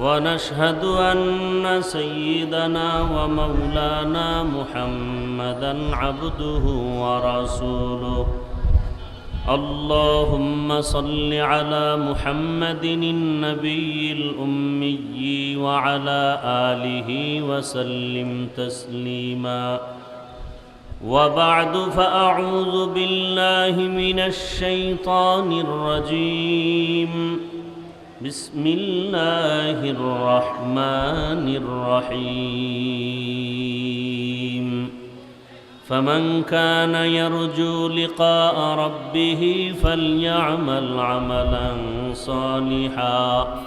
ونشهد أن سيدنا ومولانا محمدا عبده ورسوله. اللهم صل على محمد النبي الأمي وعلى آله وسلم تسليما. وبعد فأعوذ بالله من الشيطان الرجيم. بسم الله الرحمن الرحيم. فمن كان يرجو لقاء ربه فليعمل عملا صالحا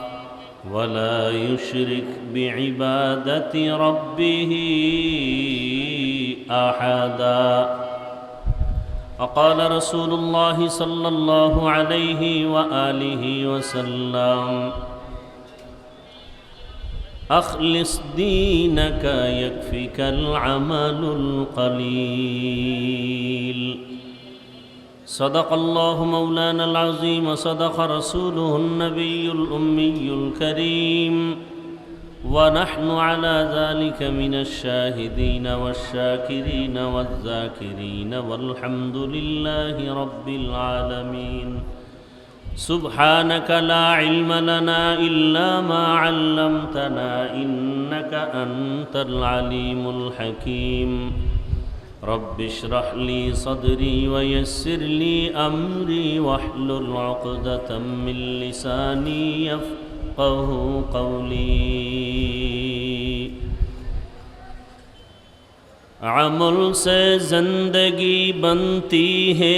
ولا يشرك بعبادة ربه أحدا. وقال رسول الله صلى الله عليه وآله وسلم أخلص دينك يكفك العمل القليل. صدق الله مولانا العظيم وصدق رسوله النبي الأمي الكريم. ونحن على ذلك من الشاهدين والشاكرين والذاكرين والحمد لله رب العالمين. سبحانك لا علم لنا إلا ما علمتنا إنك أنت العليم الحكيم. رب اشرح لي صدري ويسر لي أمري واحلل عقدة من لساني يفقه يفقهوا قولي عمل سے زندگی بنتی ہے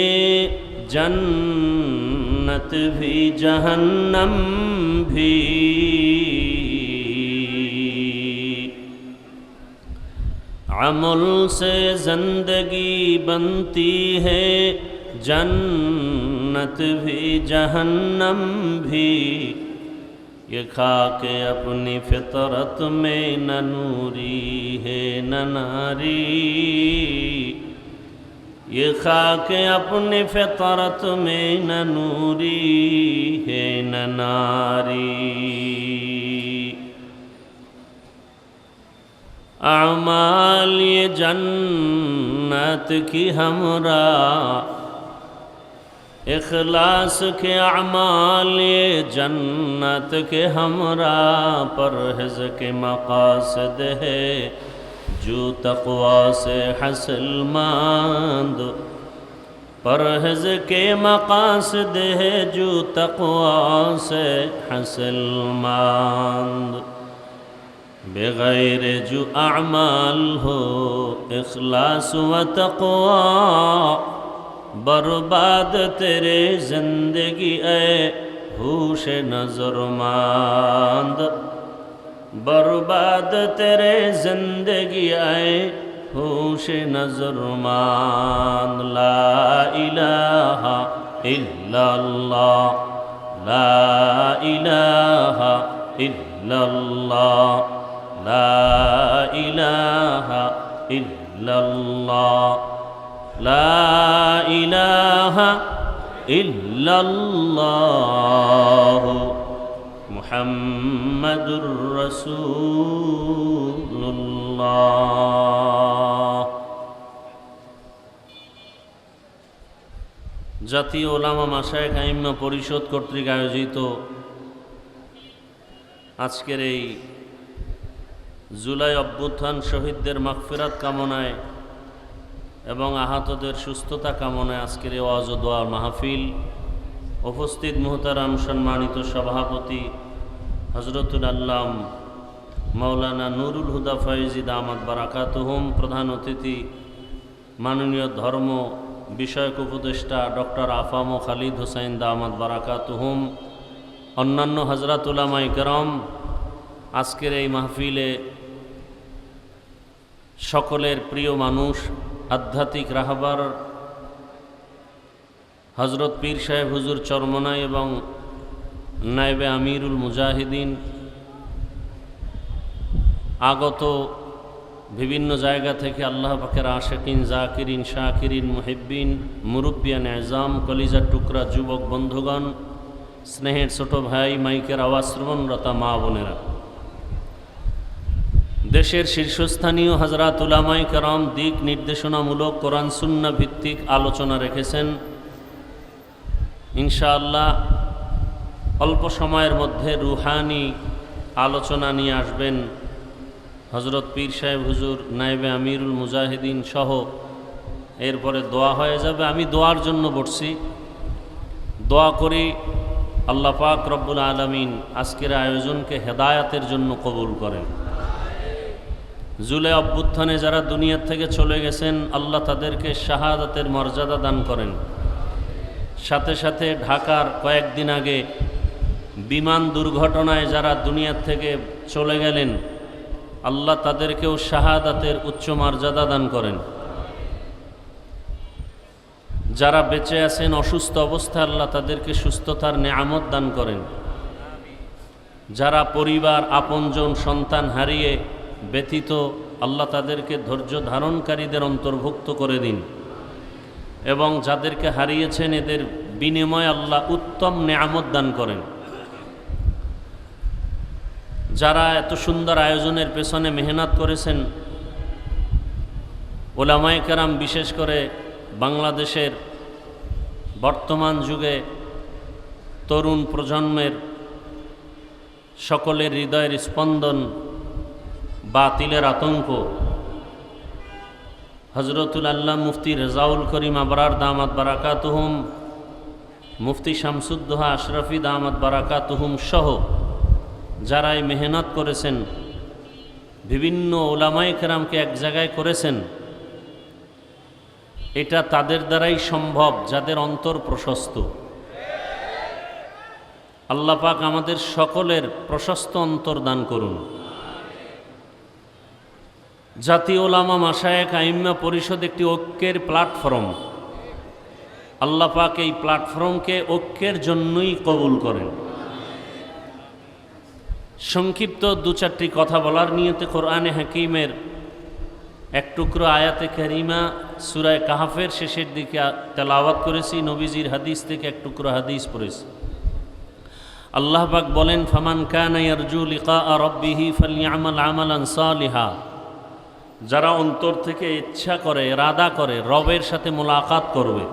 جنت بھی جہنم بھی عمل سے زندگی بنتی ہے جنت بھی جہنم بھی ये खाक अपनी फितरत में न नूरी है न नारी ये खाक अपनी फितरत में न नूरी है न नारी अमाल ये जन्नत की हमरा اخلاص کے اعمال جنت کے ہمراہ پرہز کے مقاصد ہے، جو تقوا سے حاصل ماند پرہز کے مقاصد ہے، جو تقوا سے حاصل ماند بغیر جو اعمال ہو، اخلاص و تقوا बर्बाद तेरे जिंदगी ऐ हूश नजरमांद बर्बाद तेरे जिंदगी आए होश नजरमान ला इलाहा इल्लल्लाह ला इलाहा इल्लल्लाह ला इलाहा इल्लल्लाह لا إله إلا الله لا إله إلا الله محمد رسول الله জাতীয় ওলামা মাসায় আইম্মা পরিষদ কর্তৃক আয়োজিত আজকের এই জুলাই অভ্যুত্থান শহীদদের মাগফিরাত কামনায় এবং আহতদের সুস্থতা কামনায় আজকের ওয়াজ ও দোয়ার মাহফিল উপস্থিত মোহতারাম সম্মানিত সভাপতি হজরতুল আল্লাম মাওলানা নুরুল হুদা ফয়েজিদ আহমদ বারাকাতুহম, প্রধান অতিথি মাননীয় ধর্ম বিষয়ক উপদেষ্টা ডক্টর আফাম ও খালিদ হোসাইন দামাদ বারাকাতুহম, অন্যান্য হজরতুলামাই করম, আজকের এই মাহফিলে সকলের প্রিয় মানুষ আধ্যাত্মিক রাহবার হজরত পীর সাহেব হুজুর চরমনাই এবং নাইবে আমিরুল মুজাহিদিন আগত বিভিন্ন জায়গা থেকে আল্লাহ পাখের আশেকিন, জাকিরিন, শাকিরিন, মুহিব্বিন, মুরব্বিয়ান, এজাম, কলিজার টুকরা, যুবক, বন্ধুগণ, স্নেহের ছোট ভাই, মাইকের আওয়াজ, শ্রবণরতা মা বোনেরা। দেশের শীর্ষস্থানীয় হজরত উলামাই করম দিক নির্দেশনামূলক কোরআন সুন্না ভিত্তিক আলোচনা রেখেছেন। ইনশাআল্লাহ অল্প সময়ের মধ্যে রুহানি আলোচনা নিয়ে আসবেন হজরত পীর সাহেব হুজুর নাইবে আমিরুল মুজাহিদিন সহ। এরপরে দোয়া হয়ে যাবে। আমি দোয়ার জন্য বসছি। দোয়া করি আল্লাহ পাক রব্বুল আলমিন আজকের আয়োজনকে হেদায়াতের জন্য কবুল করেন। জুলে অভ্যুত্থানে যারা দুনিয়ার থেকে চলে গেছেন, আল্লাহ তাদেরকে শাহাদাতের মর্যাদা দান করেন। সাথে সাথে ঢাকার কয়েকদিন আগে বিমান দুর্ঘটনায় যারা দুনিয়ার থেকে চলে গেলেন, আল্লাহ তাদেরকেও শাহাদাতের উচ্চ মর্যাদা দান করেন। যারা বেঁচে আছেন, অসুস্থ অবস্থায়, আল্লাহ তাদেরকে সুস্থতার নেয়ামত দান করেন। যারা পরিবার, আপনজন, সন্তান হারিয়ে ব্যতীত আল্লাহ তাদেরকে ধৈর্য ধারণকারীদের অন্তর্ভুক্ত করে দিন এবং যাদেরকে হারিয়েছেন এদের বিনিময় আল্লাহ উত্তম নেয়ামত দান করেন। যারা এত সুন্দর আয়োজনের পেছনে মেহনত করেছেন, ওলামায় কেরাম বিশেষ করে বাংলাদেশের বর্তমান যুগে তরুণ প্রজন্মের সকলের হৃদয়ের স্পন্দন বাতিলের আতঙ্ক। হজরতুল আল্লাহ মুফতি রেজাউল করিম আবরার দামাত বারাকাতুহুম, মুফতি শামসুদ্দোহা আশরাফি দামাত বারাকাতুহুম সহ যারা এই মেহনত করেছেন, বিভিন্ন ওলামাই কেরামকে এক জায়গায় করেছেন, এটা তাদের দ্বারাই সম্ভব, যাদের অন্তর প্রশস্ত। আল্লাপাক আমাদের সকলের প্রশস্ত অন্তর দান করুন। জাতীয় ওলামা মাসায়েক আইম্মা পরিষদ একটি ঐক্যের প্ল্যাটফর্ম। আল্লাপাক এই প্ল্যাটফর্মকে ঐক্যের জন্যই কবুল করেন। সংক্ষিপ্ত দু চারটি কথা বলার নিয়তে কোরআনে হাকিমের এক টুকরো আয়াতে কারিমা সুরায় কাহাফের শেষের দিকে তেলাওয়াত করেছি, নবীজির হাদিস থেকে এক টুকরো হাদিস পড়েছি। আল্লাহ পাক বলেন, ফামান কান ইয়ারজু লিকা রব্বিহি ফালিয়ামাল আমালান সালিহা। যারা অন্তর থেকে ইচ্ছা করে রাদা করে, রবের সাথে মোলাকাত করবে।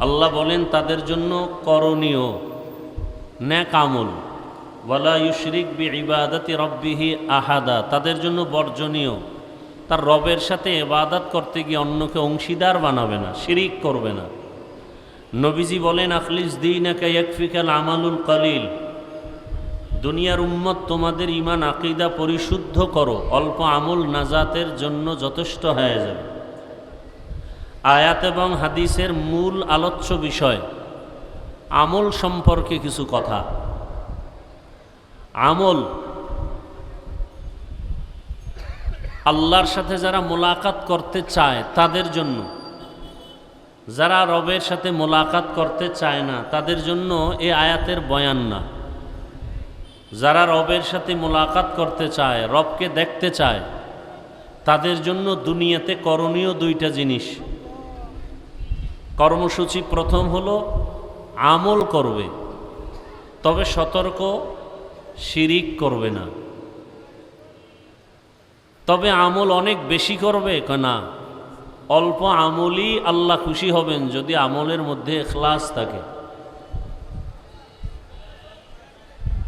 আল্লাহ বলেন, তাদের জন্য করণীয় ন্যাক আমল। ওয়ালা ইউশরিক বি ইবাদতি রব্বিহি আহাদা, তাদের জন্য বর্জনীয়। তার রবের সাথে এবাদাত করতে গিয়ে অন্যকে অংশীদার বানাবে না, শিরিক করবে না। নবীজি বলেন, আখলিস দিন একফিকাল আমালুল কালিল। দুনিয়ার উম্মত, তোমাদের ইমান আকিদা পরিশুদ্ধ করো। অল্প আমল নাজাতের জন্য যথেষ্ট হয়ে যাবে। আয়াত এবং হাদিসের মূল আলোচ্য বিষয়, আমল সম্পর্কে কিছু কথা। আমল, আল্লাহর সাথে যারা মোলাকাত করতে চায়, তাদের জন্য। যারা রবের সাথে মোলাকাত করতে চায় না, তাদের জন্য এ আয়াতের বয়ান না। যারা রবের সাথে মোলাকাত করতে চায়, রবকে দেখতে চায়, তাদের জন্য দুনিয়াতে করণীয় দুইটা জিনিস। কর্মসূচি প্রথম হলো আমল করবে, তবে সতর্ক শিরিক করবে না। তবে আমল অনেক বেশি করবে না, অল্প আমলই আল্লাহ খুশি হবেন যদি আমলের মধ্যে এখলাস থাকে।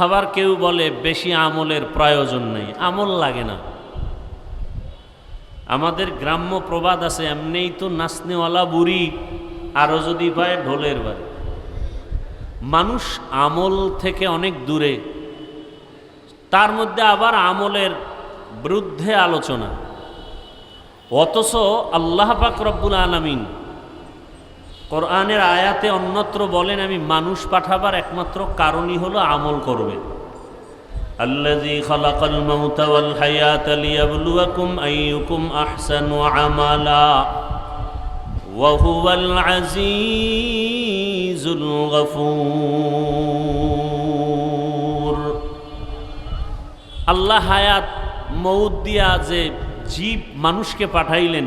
আবার কেউ বলে বেশি আমলের প্রয়োজন নেই, আমল লাগে না। আমাদের গ্রাম্য প্রবাদ আছে, এমনিই তো নাচনেওয়ালা বুড়ি আরও যদি পায় ঢোলের বাড়ি। মানুষ আমল থেকে অনেক দূরে, তার মধ্যে আবার আমলের বিরুদ্ধে আলোচনা। অথচ আল্লাহ পাক রব্বুল আলমিন কোরআনের আয়াতে অন্যত্র বলেন, আমি মানুষ পাঠাবার একমাত্র কারণই হলো আমল করবে। আমালা। আল্লাহ হায়াত মৌদ্দিয়া দিয়া যে জীব মানুষকে পাঠাইলেন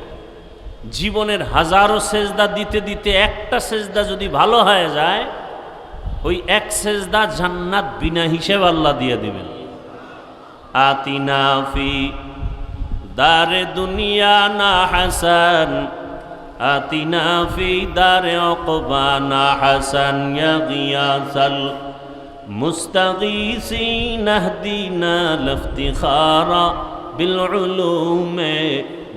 জীবনের হাজারো সেজদা দিতে দিতে একটা সেজদা যদি ভালো হয়ে যায়, ওই এক সেজদা জান্নাত বিনা হিসেব আল্লাহ দিয়ে দিবেন। আতিনাফি দারে দুনিয়া না হাসান আতিনাফি দারে অকবা না হাসান ইয়াসাল মুস্তাগিসি নাহদিনা লফতিখারা বিলউলুমে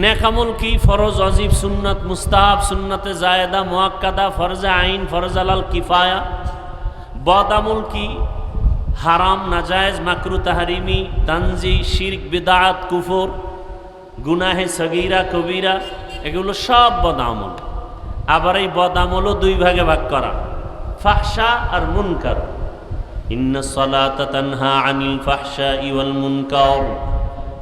নেকামল কি? ফরজ, অজিব সুন্নত, মুস্তাহাব, সুন্নতে জায়দা, মোয়াক্কাদা, ফরজে আইন, ফরজ আলাল কিফায়া। বদামুল কি? হারাম, নাজায়েজ, মাকরু, তাহারিমি, তানজি, শিরক বিদাত কুফর, গুনাহে সগিরা, কবিরা, এগুলো সব বদামল আবার এই বদামলও দুই ভাগে ভাগ করা। ফাহসা আর মুনকার। ইন্ন সলাতা তানহা আনিল ফাহসা ইওয়াল মুনকার।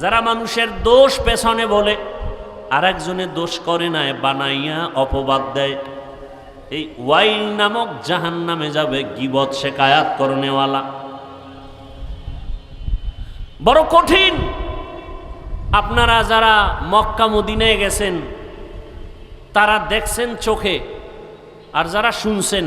যারা মানুষের দোষ পেছনে বলে আর একজনের দোষ করে না বানাইয়া অপবাদ দেয়। এই ওয়াইল নামক জাহান নামে যাবে গিবত শেকায়াত করনেওয়ালা। বড় কঠিন। আপনারা যারা মক্কা মদিনায় গেছেন, তারা দেখছেন চোখে, আর যারা শুনছেন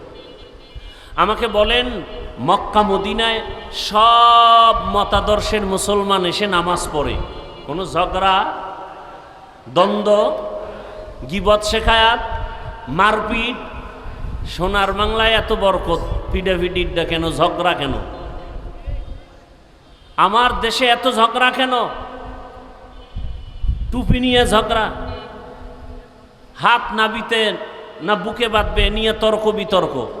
আমাকে বলেন, মক্কা, মদিনায় সব মতাদর্শের মুসলমান এসে নামাজ পড়ে। কোনো ঝগড়া, দ্বন্দ্ব, গিবত শেখায়াত, মারপিট, সোনার বাংলায় এত বরকত পিডাভিডিডা কেন, ঝগড়া কেন? আমার দেশে এত ঝগড়া কেন? টুপি নিয়ে ঝগড়া, হাত নাবিতে না বুকে বাঁধবে, নিয়ে তর্ক বিতর্ক।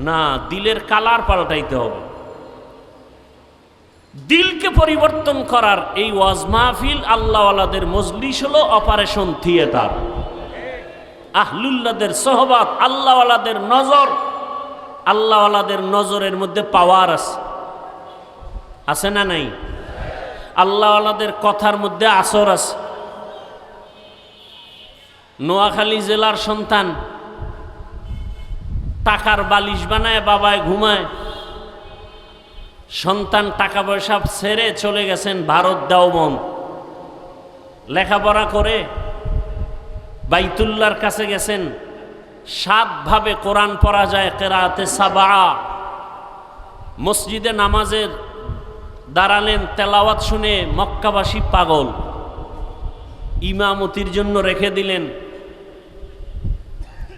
না, দিলের কালার পাল্টাইতে হবে। দিলকে পরিবর্তন করার এই ওয়াজ মাহফিল আল্লাহওয়ালাদের মজলিস হলো অপারেশন থিয়েটার। আহলুল্লাদের সহবাত আল্লাহওয়ালাদের নজর, আল্লাহওয়ালাদের নজরের মধ্যে পাওয়ার আছে। আছে না নাই? আল্লাহওয়ালাদের কথার মধ্যে আসর আছে। নোয়াখালী জেলার সন্তান টাকার বালিশ বানায়, বাবায় ঘুমায়। সন্তান টাকা পয়সা ছেড়ে চলে গেছেন ভারত দেওবন লেখাপড়া করে বাইতুল্লার কাছে গেছেন। সাতভাবে কোরআন পড়া যায় কেরাতে সাবা। মসজিদে নামাজের দাঁড়ালেন, তেলাওয়াত শুনে মক্কাবাসী পাগল। ইমামতির জন্য রেখে দিলেন।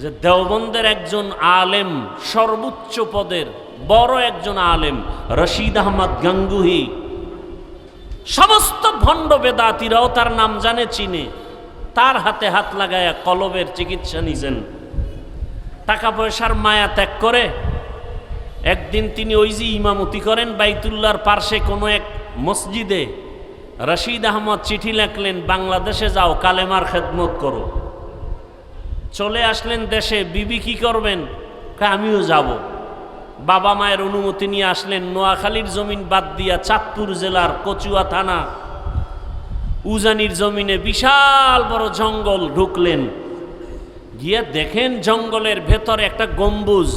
যে দেওবন্দের একজন আলেম সর্বোচ্চ পদের, বড় একজন আলেম, রশিদ আহমদ গাঙ্গুহি। সমস্ত ভণ্ড বেদাতিরাও তার নাম জানে, চিনে। তার হাতে হাত লাগায়া কলবের চিকিৎসা নিছেন। টাকা পয়সার মায়া ত্যাগ করে একদিন তিনি ওই যে ইমামতি করেন বাইতুল্লার পার্শ্বে কোনো এক মসজিদে, রশিদ আহমদ চিঠি লেখলেন, বাংলাদেশে যাও, কালেমার খেদমত করো। চলে আসলেন দেশে, বিবি কি করবেন? আমিও যাব। বাবা মায়ের অনুমতি নিয়ে আসলেন, নোয়াখালীর জমিন বাদ দিয়া চাঁদপুর জেলার কচুয়া থানা। উজানির জমিনে বিশাল বড় জঙ্গল ঢুকলেন। গিয়ে দেখেন জঙ্গলের ভেতরে একটা গম্বুজ।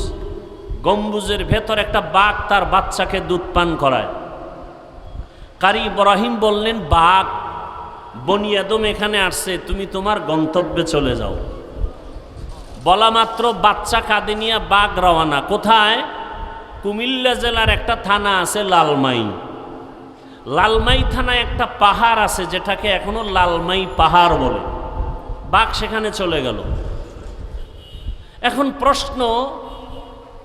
গম্বুজের ভেতর একটা বাঘ তার বাচ্চাকে দুধ পান করায়। কারি ইব্রাহিম বললেন, বাঘ বনিয়াদম এখানে আসছে, তুমি তোমার গন্তব্যে চলে যাও। বলা মাত্র বাচ্চা কাঁদে নিয়ে বাঘ রওয়ানা কোথায়? কুমিল্লা জেলার একটা থানা আছে লালমাই। লালমাই থানায় একটা পাহাড় আছে যেটাকে এখনও লালমাই পাহাড় বলে। বাঘ সেখানে চলে গেল। এখন প্রশ্ন,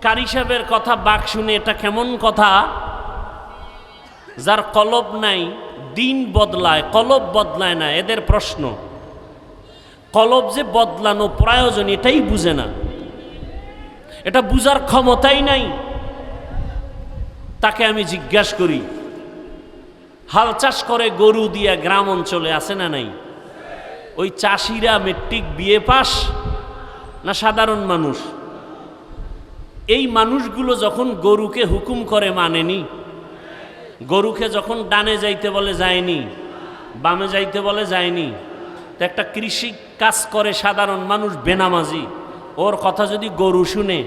কারি সাহেবের কথা বাঘ শুনে এটা কেমন কথা? যার কলব নাই, দিন বদলায়, কলব বদলায় না, এদের প্রশ্ন। কলব যে বদলানো প্রয়োজন, এটাই বুঝে না। এটা বুঝার ক্ষমতাই নাই। তাকে আমি জিজ্ঞাসা করি, হাল চাষ করে গরু দিয়া গ্রাম অঞ্চলে আছে না নাই? ওই চাষিরা মেট্রিক বিয়ে পাস না সাধারণ মানুষ? এই মানুষগুলো যখন গরুকে হুকুম করে, মানেনি? গরুকে যখন ডানে যাইতে বলে, যায়নি? বামে যাইতে বলে, যায়নি? তো একটা কৃষি কাজ করে সাধারণ মানুষ, বেনামাজি। ওর কথা যদি গরু শুনে,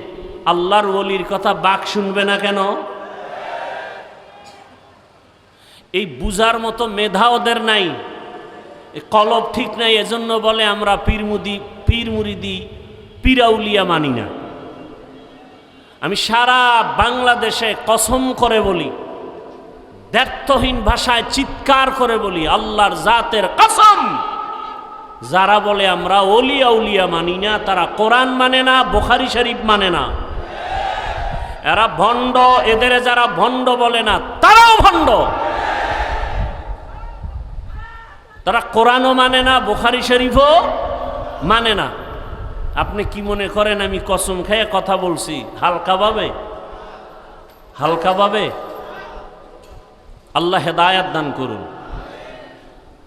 আল্লাহর ওলির কথা বাঘ শুনবে না কেন? এই বুজার মতো মেধা ওদের নাই। কলব ঠিক নাই, এজন্য বলে আমরা পীরমুদি পীর মুরিদি পীরাউলিয়া মানি না। আমি সারা বাংলাদেশে কসম করে বলি দ্ব্যর্থহীন ভাষায় চিৎকার করে বলি, আল্লাহর জাতের কসম। যারা বলে আমরা অলিয়া উলিয়া মানি না, তারা কোরআন মানে না, বোখারি শরীফ মানে না। এরা ভণ্ড, এদের যারা ভণ্ড বলে না, তারাও ভণ্ড। তারা কোরআনও মানে না, বোখারি শরীফও মানে না। আপনি কি মনে করেন আমি কসম খেয়ে কথা বলছি? হালকাভাবে হালকাভাবে আল্লাহ হেদায়াত দান করুন।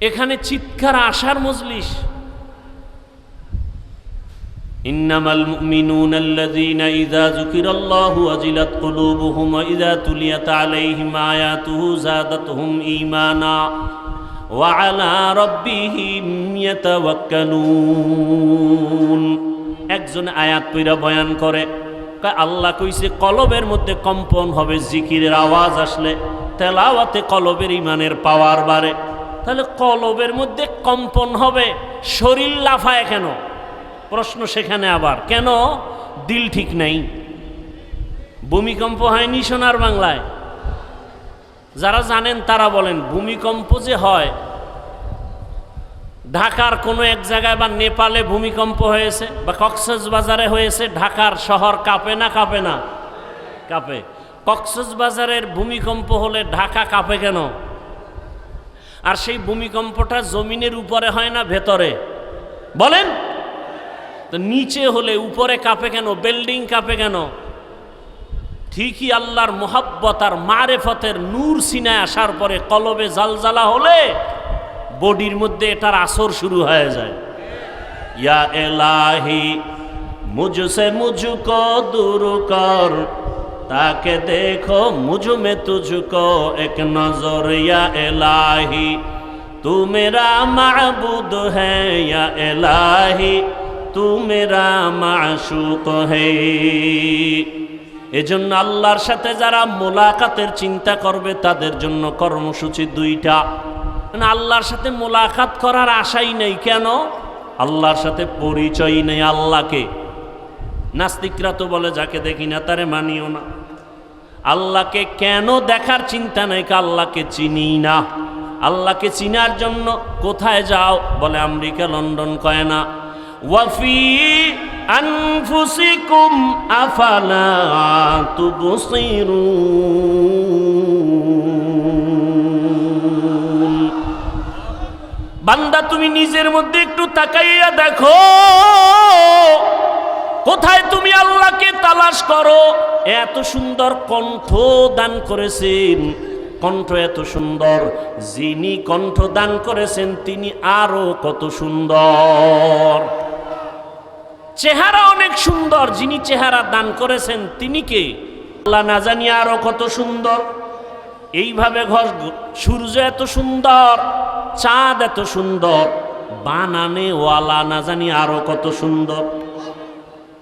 এখানে চিৎকার আসার মজলিস إنما المؤمنون الذين إذا ذكر الله وجلت قلوبهم وإذا تليت عليهم آياته زادتهم إيمانا وعلى ربهم يتوكلون একজন আয়াত পইরা বয়ান করে কয় আল্লাহ কইছে কলবের মধ্যে কম্পন হবে জিকিরের আওয়াজ আসলে তেলাওয়াতে কলবের ইমানের পাওয়ার বাড়ে তাহলে কলবের মধ্যে কম্পন হবে, শরীর লাফায় কেন? প্রশ্ন সেখানে আবার, কেন? দিল ঠিক নেই। ভূমিকম্প হয়নি সোনার বাংলায়। যারা জানেন তারা বলেন, ভূমিকম্প যে হয়, ঢাকার কোনো এক জায়গায় বা নেপালে ভূমিকম্প হয়েছে, বা কক্সেস বাজারে হয়েছে, ঢাকার শহর কাঁপে না কাঁপে না? কাঁপে। কক্সেস বাজারের ভূমিকম্প হলে ঢাকা কাঁপে কেন? আর সেই ভূমিকম্পটা জমিনের উপরে হয় না, ভেতরে। বলেন? তো নিচে হলে, উপরে কাঁপে কেন? বিল্ডিং কাঁপে কেন? ঠিকই আল্লাহর মোহাব্বত আর মারেফতের নূর সিনায় আসার পরে কলবে জালজালা হলে বডির মধ্যে এটার আসর শুরু হয়ে যায়। ইয়া এলাহি, মুঝসে মুঝকো দূর কর তাকে দেখো মুঝ মে তুঝকো এক নজর ইয়া এলাহি। তু মেরা মাবুদ হ্যাঁ এলাহি তু মেরা মাশুক হে এজন্য আল্লাহর সাথে যারা মোলাকাতের চিন্তা করবে, তাদের জন্য কর্মসূচি দুইটা। আল্লাহর সাথে মোলাকাত করার আশাই নেই। কেন? আল্লাহর সাথে পরিচয় নেই আল্লাহকে। নাস্তিকরা তো বলে, যাকে দেখি না, তারে মানিও না। আল্লাহকে কেন দেখার চিন্তা নেই আল্লাহকে চিনি না। আল্লাহকে চিনার জন্য কোথায় যাও? বলে আমেরিকা, লন্ডন কয় না। ওয়াফি আনফুসিকুম আফালা তুবসিরুন। বান্দা, তুমি নিজের মধ্যে একটু তাকাইয়া দেখো। কোথায় তুমি আল্লাহকে তালাশ করো? এত সুন্দর কণ্ঠ দান করেছেন। কণ্ঠ এত সুন্দর, যিনি কণ্ঠ দান করেছেন, তিনি আরও কত সুন্দর। চেহারা অনেক সুন্দর, যিনি চেহারা দান করেছেন, তিনি কে? আল্লাহ না জানি আরও কত সুন্দর। এইভাবে ঘর, সূর্য এত সুন্দর, চাঁদ এত সুন্দর বানানে ওয়ালা না জানি আরও কত সুন্দর।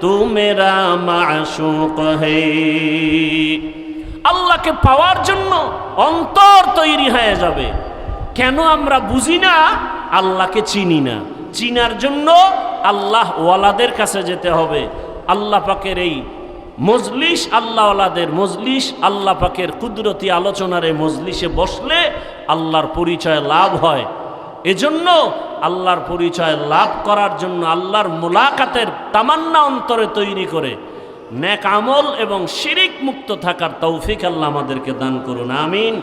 তু মেরা মাশুক হে। আল্লাহকে পাওয়ার জন্য অন্তর তৈরি হয়ে যাবে। কেন আমরা বুঝি না? আল্লাহকে চিনি না। চিনার জন্য আল্লাহ ওয়ালাদের কাছে যেতে হবে। আল্লাহ পাকের এই মজলিস আল্লাহওয়ালাদের মজলিস, আল্লাহ পাকের কুদরতি আলোচনার এই মজলিসে বসলে আল্লাহর পরিচয় লাভ হয়। এজন্য আল্লাহর পরিচয় লাভ করার জন্য আল্লাহর মোলাকাতের তামান্না অন্তরে তৈরি করে ন্যাক আমল এবং শিরিক মুক্ত থাকার তৌফিক আল্লাহ আমাদেরকে দান করুন, আমিন।